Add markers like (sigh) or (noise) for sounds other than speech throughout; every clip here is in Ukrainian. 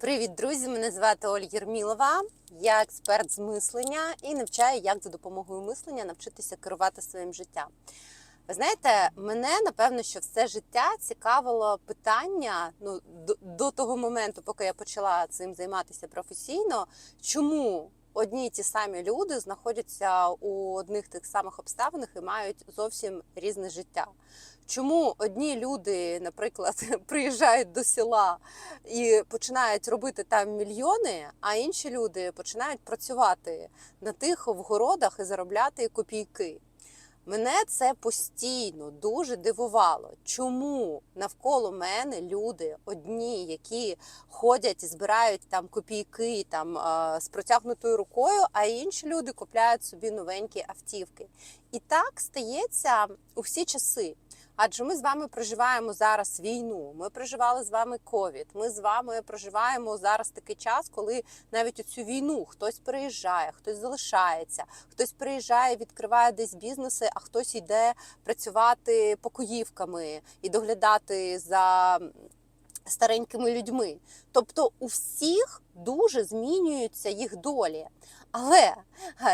Привіт, друзі! Мене звати Ольга Єрмілова. Я експерт з мислення і навчаю, як за допомогою мислення навчитися керувати своїм життям. Ви знаєте, мене напевно, що все життя цікавило питання ну, до, до того моменту, поки я почала цим займатися професійно, чому одні й ті самі люди знаходяться у одних тих самих обставинах і мають зовсім різне життя. Чому одні люди, наприклад, (laughs) приїжджають до села і починають робити там мільйони, а інші люди починають працювати на тих вгородах і заробляти копійки? Мене це постійно дуже дивувало. Чому навколо мене люди одні, які ходять і збирають там копійки там з протягнутою рукою, а інші люди купляють собі новенькі автівки. І так стається у всі часи. Адже ми з вами проживаємо зараз війну. Ми проживали з вами ковід. Ми з вами проживаємо зараз такий час, коли навіть у цю війну хтось приїжджає, хтось залишається, хтось приїжджає, відкриває десь бізнеси, а хтось йде працювати покоївками і доглядати за старенькими людьми. Тобто у всіх дуже змінюються їх долі. Але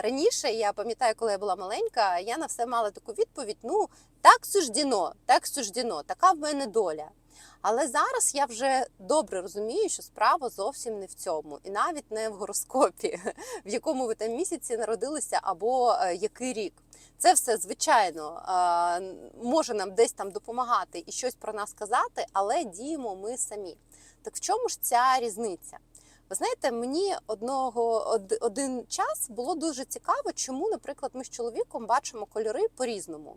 раніше я пам'ятаю, коли я була маленька, я на все мала таку відповідь: ну так суждено, так суждено, така в мене доля. Але зараз я вже добре розумію, що справа зовсім не в цьому, і навіть не в гороскопі, (laughs) в якому ви там місяці народилися, або е, який рік. Це все звичайно може нам десь там допомагати і щось про нас казати, але діємо ми самі. Так в чому ж ця різниця? Ви знаєте, мені одного один час було дуже цікаво, чому, наприклад, ми з чоловіком бачимо кольори по-різному.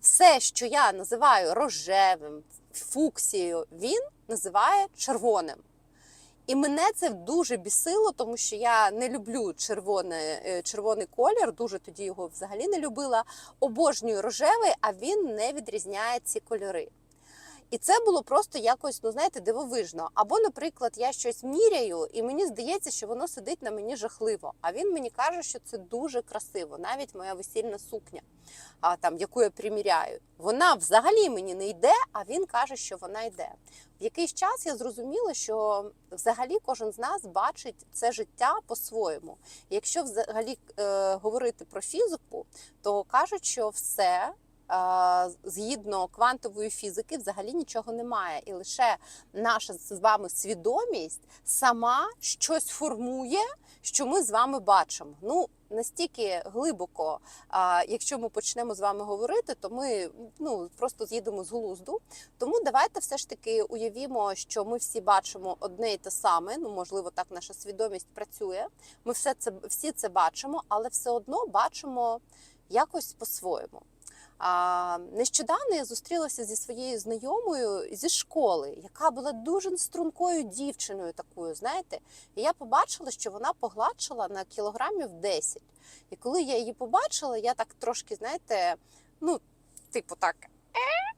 Все, що я називаю рожевим, фуксією, він називає червоним. І мене це дуже бісило, тому що я не люблю червоне, е, червоний колір, дуже тоді його взагалі не любила. Обожнюю рожевий, а він не відрізняє ці кольори. І це було просто якось, ну знаєте, дивовижно. Або, наприклад, я щось міряю, і мені здається, що воно сидить на мені жахливо. А він мені каже, що це дуже красиво, навіть моя весільна сукня, а, там, яку я приміряю. Вона взагалі мені не йде, а він каже, що вона йде. В якийсь час я зрозуміла, що взагалі кожен з нас бачить це життя по-своєму. Якщо взагалі е, говорити про фізику, то кажуть, що все згідно квантової фізики, взагалі нічого немає, і лише наша з вами свідомість сама щось формує, що ми з вами бачимо. Ну настільки глибоко, якщо ми почнемо з вами говорити, то ми ну просто з'їдемо з глузду. Тому давайте все ж таки уявімо, що ми всі бачимо одне і те саме. Ну можливо, так наша свідомість працює. Ми все це всі це бачимо, але все одно бачимо якось по-своєму. Нещодавно я зустрілася зі своєю знайомою зі школи, яка була дуже стрункою дівчиною такою, знаєте, і я побачила, що вона погладшила на кілограмів 10. І коли я її побачила, я так трошки, знаєте, ну, типу так. «Е?»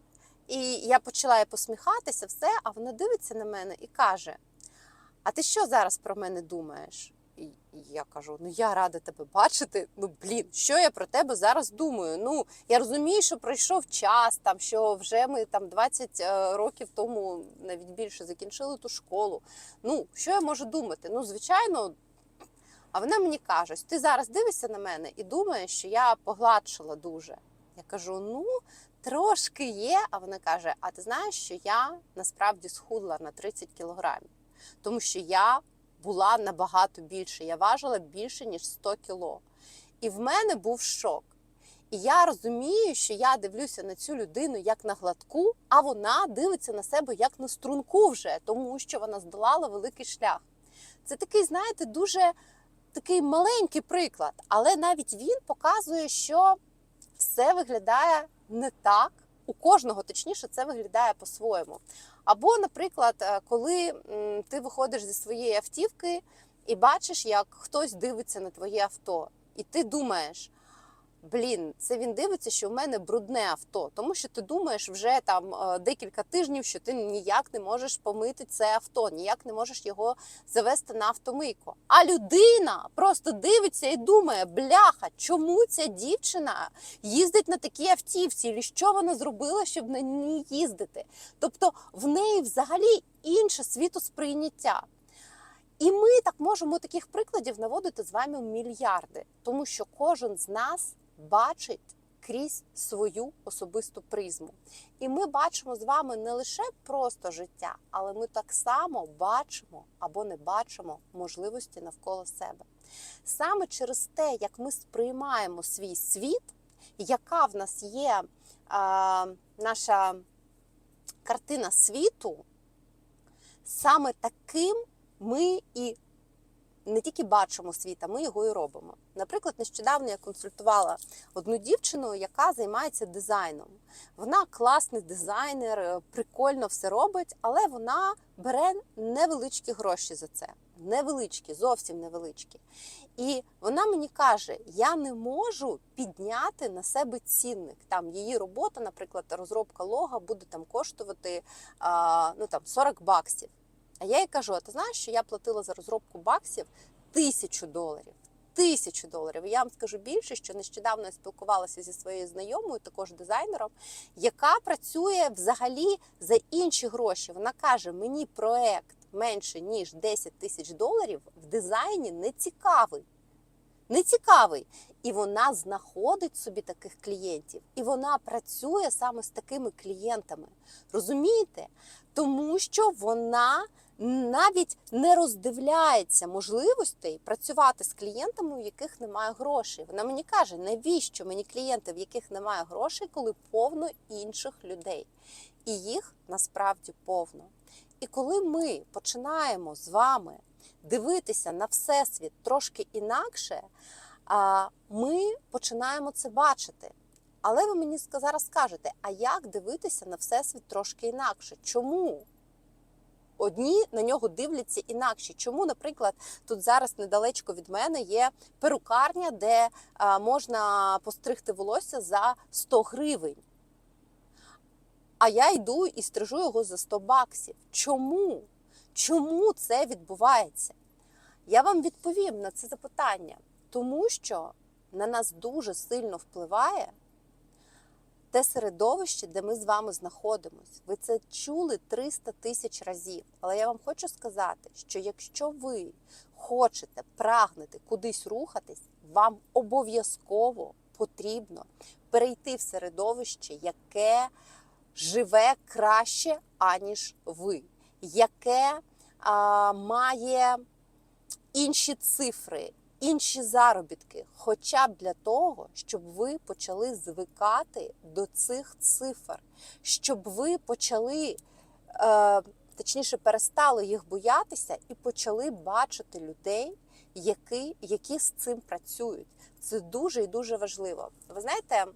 І я почала посміхатися, все, а вона дивиться на мене і каже: А ти що зараз про мене думаєш? І я кажу: ну я рада тебе бачити. Ну блін, що я про тебе зараз думаю? Ну я розумію, що пройшов час, там що вже ми там 20 е, років тому навіть більше закінчили ту школу. Ну що я можу думати? Ну, звичайно. А вона мені каже: ти зараз дивишся на мене і думаєш, що я погладшила дуже. Я кажу: ну, трошки є. А вона каже: А ти знаєш, що я насправді схудла на 30 кілограмів, тому що я була набагато більше. Я важила більше ніж 100 кіло. І в мене був шок. І я розумію, що я дивлюся на цю людину як на гладку, а вона дивиться на себе як на струнку вже, тому що вона здолала великий шлях. Це такий, знаєте, дуже такий маленький приклад, але навіть він показує, що все виглядає не так. У кожного точніше це виглядає по-своєму. Або, наприклад, е, коли ти виходиш зі своєї автівки і бачиш, як хтось дивиться на твоє авто, і ти думаєш. Блін, це він дивиться, що в мене брудне авто, тому що ти думаєш вже там е, декілька тижнів, що ти ніяк не можеш помити це авто, ніяк не можеш його завести на автомийку. А людина просто дивиться і думає: бляха, чому ця дівчина їздить на такій автівці? І що вона зробила, щоб на ній їздити? Тобто в неї взагалі інше світосприйняття. І ми так можемо таких прикладів наводити з вами мільярди, тому що кожен з нас бачить крізь свою особисту призму. І ми бачимо з вами не лише просто життя, але ми так само бачимо або не бачимо можливості навколо себе. Саме через те, як ми сприймаємо свій світ, яка в нас є а, наша картина світу, саме таким ми і не тільки бачимо світ, а ми його і робимо. Наприклад, нещодавно я консультувала одну дівчину, яка займається дизайном. Вона класний дизайнер, е, прикольно все робить, але вона бере невеличкі гроші за це. Невеличкі, зовсім невеличкі. І вона мені каже: я не можу підняти на себе цінник. Там її робота, наприклад, розробка лога буде там коштувати ну, там, 40 баксів. А я їй кажу: а ти знаєш, що я платила за розробку баксів тисячу доларів. Тисячу доларів. Я вам скажу більше, що нещодавно я спілкувалася зі своєю знайомою, також дизайнером, яка працює взагалі за інші гроші. Вона каже: мені проект менше ніж 10 тисяч доларів в дизайні не цікавий. Не цікавий. І вона знаходить собі таких клієнтів, і вона працює саме з такими клієнтами. Розумієте? Тому що вона навіть не роздивляється можливостей працювати з клієнтами, у яких немає грошей. Вона мені каже, навіщо мені клієнти, в яких немає грошей, коли повно інших людей. І їх насправді повно. І коли ми починаємо з вами дивитися на всесвіт трошки інакше, ми починаємо це бачити. Але ви мені зараз скажете, а як дивитися на всесвіт трошки інакше? Чому? Одні на нього дивляться інакше. Чому, наприклад, тут зараз недалечко від мене є перукарня, де можна постригти волосся за 100 гривень. А я йду і стрижу його за 100 баксів. Чому? Чому це відбувається? Я вам відповім на це запитання, тому що на нас дуже сильно впливає те середовище, де ми з вами знаходимось. Ви це чули 300 тисяч разів. Але я вам хочу сказати, що якщо ви хочете, прагнете кудись рухатись, вам обов'язково потрібно перейти в середовище, яке живе краще, аніж ви, яке а, має інші цифри, інші заробітки, хоча б для того, щоб ви почали звикати до цих цифр, щоб ви почали, е, точніше, перестали їх боятися і почали бачити людей, які, які з цим працюють. Це дуже і дуже важливо. Ви знаєте,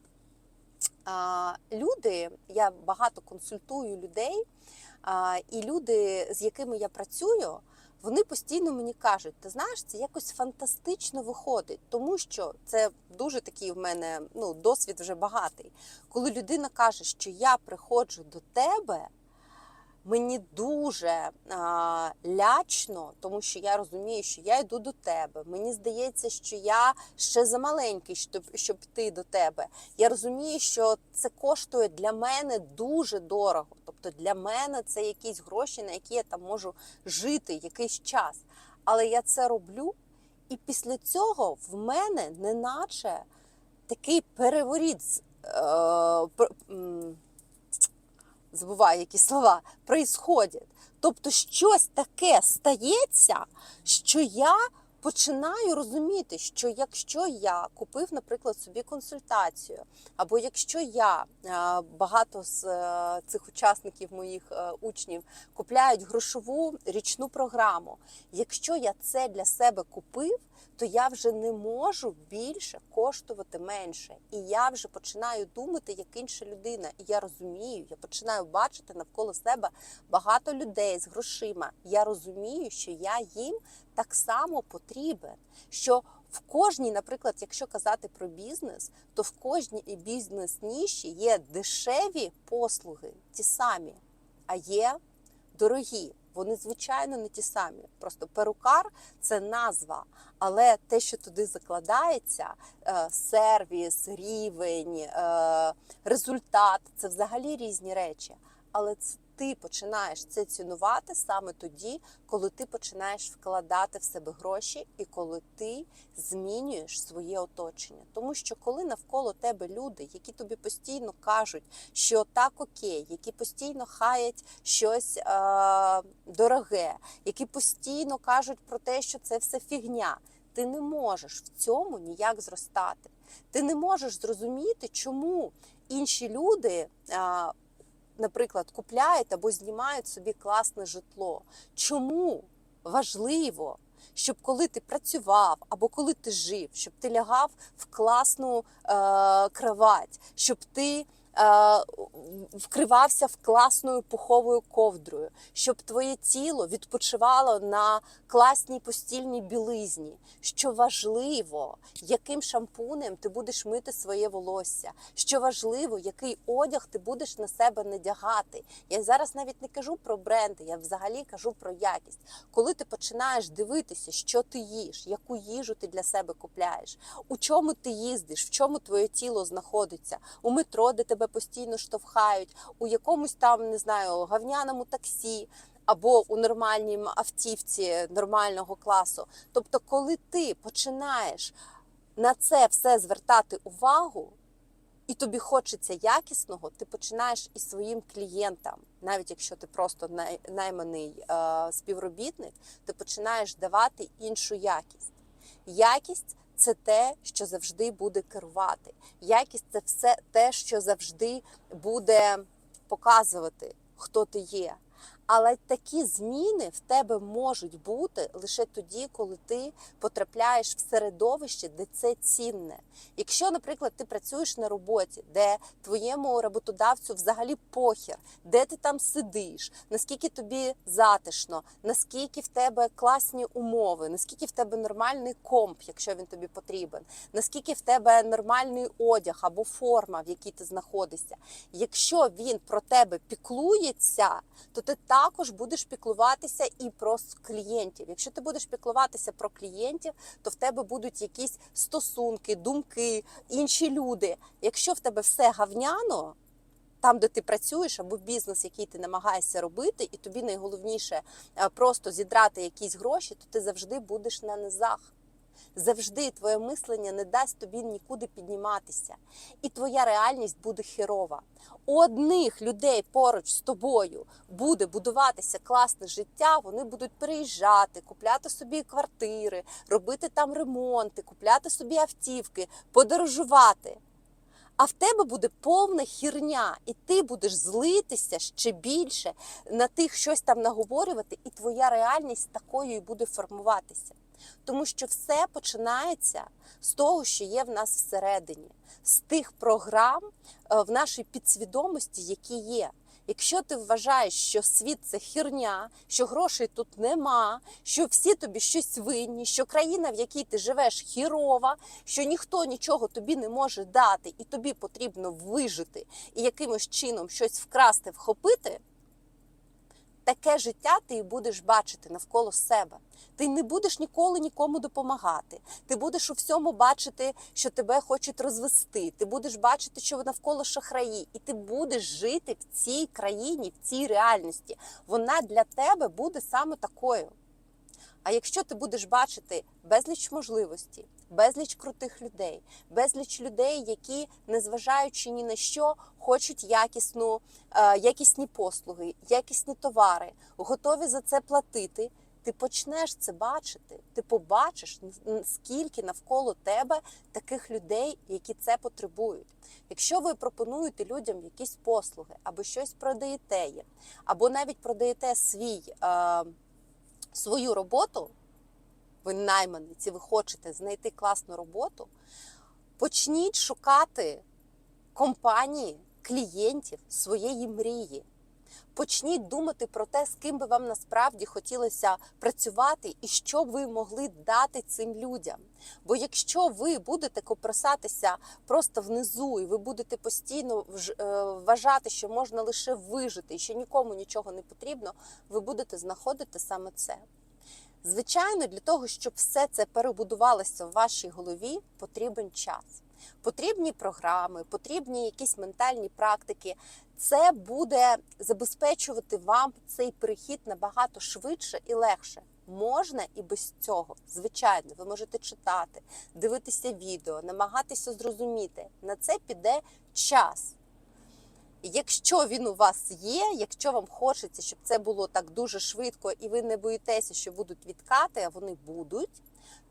люди, я багато консультую людей, і люди, з якими я працюю, вони постійно мені кажуть, ти знаєш, це якось фантастично виходить, тому що це дуже такий в мене ну, досвід вже багатий. Коли людина каже, що я приходжу до тебе, мені дуже а, лячно, тому що я розумію, що я йду до тебе. Мені здається, що я ще замаленький, щоб, щоб йти до тебе. Я розумію, що це коштує для мене дуже дорого. Тобто для мене це якісь гроші, на які я там можу жити якийсь час. Але я це роблю, і після цього в мене неначе такий переворіт. Е, забуваю які слова, происходять. Тобто щось таке стається, що я починаю розуміти, що якщо я купив, наприклад, собі консультацію, або якщо я е, багато з е, цих учасників моїх е, учнів купляють грошову річну програму, якщо я це для себе купив, то я вже не можу більше коштувати менше. І я вже починаю думати як інша людина. І я розумію, я починаю бачити навколо себе багато людей з грошима. Я розумію, що я їм так само потрібен. Що в кожній, наприклад, якщо казати про бізнес, то в кожній бізнес-ніші є дешеві послуги, ті самі, а є дорогі. Вони, звичайно, не ті самі. Просто перукар це назва, але те, що туди закладається, е, сервіс, рівень, е, результат це взагалі різні речі. Але ц- ти починаєш це цінувати саме тоді, коли ти починаєш вкладати в себе гроші і коли ти змінюєш своє оточення. Тому що коли навколо тебе люди, які тобі постійно кажуть, що так окей, які постійно хаять щось е- дороге, які постійно кажуть про те, що це все фігня, ти не можеш в цьому ніяк зростати. Ти не можеш зрозуміти, чому інші люди. Е- Наприклад, купляють або знімають собі класне житло. Чому важливо, щоб коли ти працював або коли ти жив, щоб ти лягав в класну е, кровать, щоб ти вкривався в класною пуховою ковдрою, щоб твоє тіло відпочивало на класній постільній білизні. Що важливо, яким шампунем ти будеш мити своє волосся, що важливо, який одяг ти будеш на себе надягати. Я зараз навіть не кажу про бренди, я взагалі кажу про якість. Коли ти починаєш дивитися, що ти їш, яку їжу ти для себе купляєш, у чому ти їздиш, в чому твоє тіло знаходиться, у метро, де тебе постійно штовхають, у якомусь там не знаю гавняному таксі. Або у нормальній автівці нормального класу. Тобто, коли ти починаєш на це все звертати увагу, і тобі хочеться якісного, ти починаєш і своїм клієнтам, навіть якщо ти просто найманий е, співробітник, ти починаєш давати іншу якість. Якість це те, що завжди буде керувати. Якість це все те, що завжди буде показувати, хто ти є. Але такі зміни в тебе можуть бути лише тоді, коли ти потрапляєш в середовище, де це цінне. Якщо, наприклад, ти працюєш на роботі, де твоєму роботодавцю взагалі похір, де ти там сидиш, наскільки тобі затишно, наскільки в тебе класні умови, наскільки в тебе нормальний комп, якщо він тобі потрібен, наскільки в тебе нормальний одяг або форма, в якій ти знаходишся. Якщо він про тебе піклується, то ти також будеш піклуватися і про клієнтів. Якщо ти будеш піклуватися про клієнтів, то в тебе будуть якісь стосунки, думки, інші люди. Якщо в тебе все гавняно. Там, де ти працюєш, або бізнес, який ти намагаєшся робити, і тобі найголовніше е, просто зідрати якісь гроші, то ти завжди будеш на низах. Завжди твоє мислення не дасть тобі нікуди підніматися, і твоя реальність буде херова. У одних людей поруч з тобою буде будуватися класне життя. Вони будуть приїжджати, купляти собі квартири, робити там ремонти, купляти собі автівки, подорожувати. А в тебе буде повна хірня, і ти будеш злитися ще більше на тих щось там наговорювати, і твоя реальність такою і буде формуватися. Тому що все починається з того, що є в нас всередині, з тих програм е, в нашій підсвідомості, які є. Якщо ти вважаєш, що світ це херня, що грошей тут нема, що всі тобі щось винні, що країна, в якій ти живеш, хірова, що ніхто нічого тобі не може дати, і тобі потрібно вижити і якимось чином щось вкрасти, вхопити. Таке життя ти і будеш бачити навколо себе. Ти не будеш ніколи нікому допомагати. Ти будеш у всьому бачити, що тебе хочуть розвести. Ти будеш бачити, що навколо шахраї, і ти будеш жити в цій країні, в цій реальності. Вона для тебе буде саме такою. А якщо ти будеш бачити безліч можливостей, безліч крутих людей, безліч людей, які, незважаючи ні на що, хочуть якісну, е, якісні послуги, якісні товари, готові за це платити. Ти почнеш це бачити, ти побачиш скільки навколо тебе таких людей, які це потребують. Якщо ви пропонуєте людям якісь послуги або щось продаєте їм, або навіть продаєте свій. Е, свою роботу, ви найманиці, ви хочете знайти класну роботу, почніть шукати компанії, клієнтів своєї мрії. Почніть думати про те, з ким би вам насправді хотілося працювати і що ви могли дати цим людям. Бо якщо ви будете копросатися просто внизу, і ви будете постійно е, вважати, що можна лише вижити і що нікому нічого не потрібно, ви будете знаходити саме це. Звичайно, для того, щоб все це перебудувалося в вашій голові, потрібен час. Потрібні програми, потрібні якісь ментальні практики. Це буде забезпечувати вам цей перехід набагато швидше і легше. Можна і без цього. Звичайно, ви можете читати, дивитися відео, намагатися зрозуміти. На це піде час. Якщо він у вас є, якщо вам хочеться, щоб це було так дуже швидко, і ви не боїтеся, що будуть відкати, а вони будуть,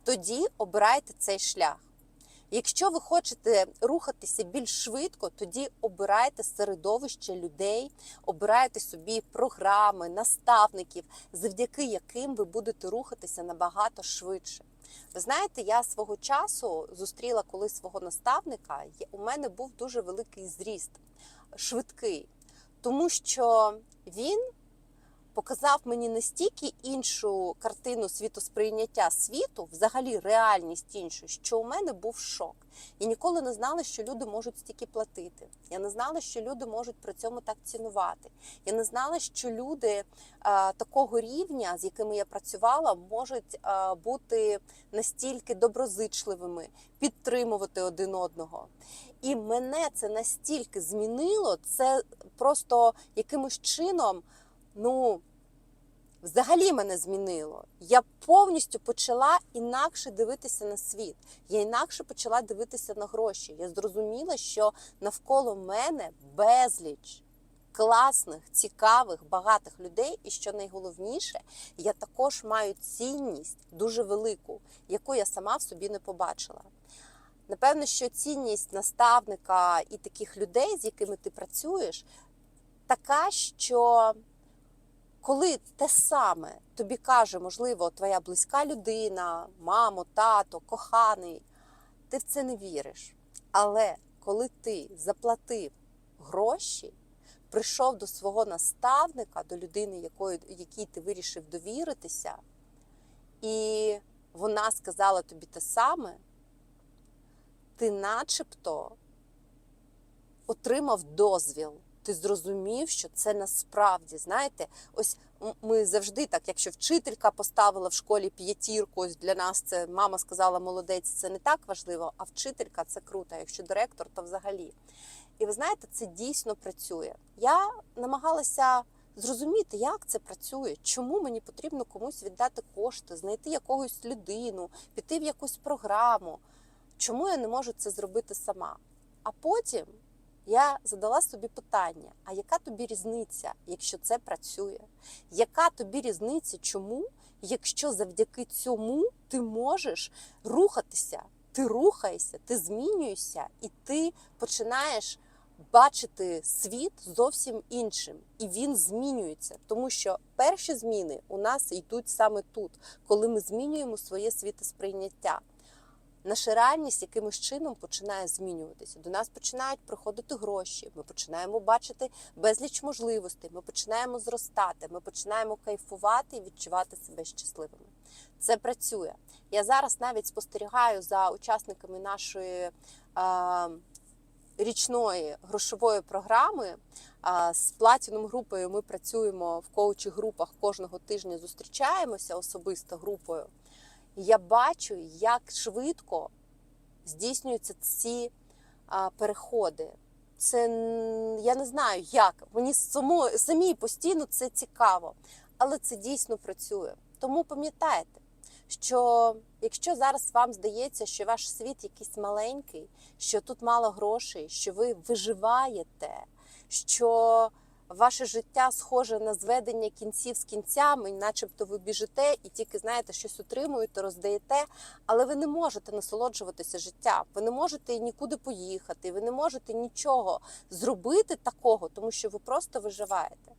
тоді обирайте цей шлях. Якщо ви хочете рухатися більш швидко, тоді обирайте середовище людей, обирайте собі програми, наставників, завдяки яким ви будете рухатися набагато швидше. Ви знаєте, я свого часу зустріла колись свого наставника. У мене був дуже великий зріст, швидкий, тому що він показав мені настільки іншу картину світосприйняття світу, взагалі реальність іншу, що у мене був шок. Я ніколи не знала, що люди можуть стільки платити. Я не знала, що люди можуть при цьому так цінувати. Я не знала, що люди а, такого рівня, з якими я працювала, можуть а, бути настільки доброзичливими, підтримувати один одного. І мене це настільки змінило, це просто якимось чином. Ну, взагалі мене змінило. Я повністю почала інакше дивитися на світ. Я інакше почала дивитися на гроші. Я зрозуміла, що навколо мене безліч класних, цікавих, багатих людей, і що найголовніше, я також маю цінність дуже велику, яку я сама в собі не побачила. Напевно, що цінність наставника і таких людей, з якими ти працюєш, така, що коли те саме тобі каже, можливо, твоя близька людина, мамо, тато, коханий, ти в це не віриш. Але коли ти заплатив гроші, прийшов до свого наставника, до людини, якої, якій ти вирішив довіритися, і вона сказала тобі те саме, ти начебто отримав дозвіл ти зрозумів, що це насправді знаєте, ось ми завжди так, якщо вчителька поставила в школі п'ятірку, ось для нас це мама сказала молодець, це не так важливо, а вчителька це круто. Якщо директор, то взагалі. І ви знаєте, це дійсно працює. Я намагалася. Зрозуміти, як це працює, чому мені потрібно комусь віддати кошти, знайти якогось людину, піти в якусь програму. Чому я не можу це зробити сама? А потім я задала собі питання: а яка тобі різниця, якщо це працює? Яка тобі різниця, чому, якщо завдяки цьому ти можеш рухатися? Ти рухаєшся, ти змінюєшся, і ти починаєш бачити світ зовсім іншим, і він змінюється, тому що перші зміни у нас йдуть саме тут, коли ми змінюємо своє світосприйняття наша реальність якимось чином починає змінюватися. До нас починають приходити гроші. Ми починаємо бачити безліч можливостей. Ми починаємо зростати. Ми починаємо кайфувати і відчувати себе щасливими. Це працює. Я зараз навіть спостерігаю за учасниками нашої. А, Річної грошової програми з платіном групою ми працюємо в коучі групах кожного тижня. Зустрічаємося особисто групою я бачу, як швидко здійснюються ці а, переходи. Це я не знаю як. Мені само, самій постійно це цікаво, але це дійсно працює. Тому пам'ятайте, що якщо зараз вам здається, що ваш світ якийсь маленький, що тут мало грошей, що ви виживаєте, що ваше життя схоже на зведення кінців з кінцями, начебто ви біжите і тільки знаєте, щось отримуєте, роздаєте, але ви не можете насолоджуватися життям. Ви не можете нікуди поїхати, ви не можете нічого зробити такого, тому що ви просто виживаєте.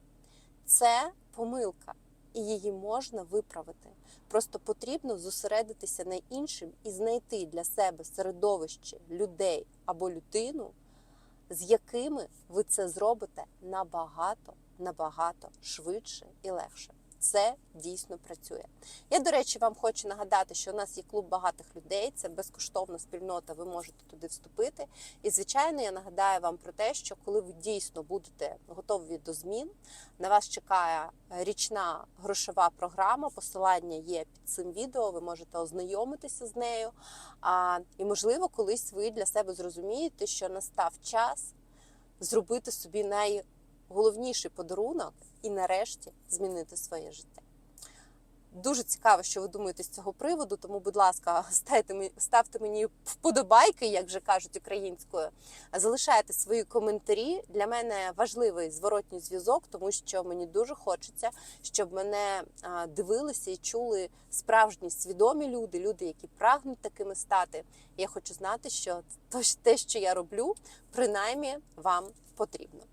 Це помилка, і її можна виправити. Просто потрібно зосередитися на іншим і знайти для себе середовище людей або людину з якими ви це зробите набагато, набагато швидше і легше. Це дійсно працює. Я, до речі, вам хочу нагадати, що у нас є клуб багатих людей, це безкоштовна спільнота, ви можете туди вступити. І, звичайно, я нагадаю вам про те, що коли ви дійсно будете готові до змін, на вас чекає річна грошова програма. Посилання є під цим відео. Ви можете ознайомитися з нею. А, і, можливо, колись ви для себе зрозумієте, що настав час зробити собі найголовніший подарунок і нарешті змінити своє життя. Дуже цікаво, що ви думаєте з цього приводу. Тому, будь ласка, (laughs) ставте мені, вподобайки, як вже кажуть українською. Залишайте свої коментарі. Для мене важливий зворотній зв'язок, тому що мені дуже хочеться, щоб мене дивилися і чули справжні свідомі люди, люди, які прагнуть такими стати. Я хочу знати, що те, що я роблю, принаймні вам потрібно.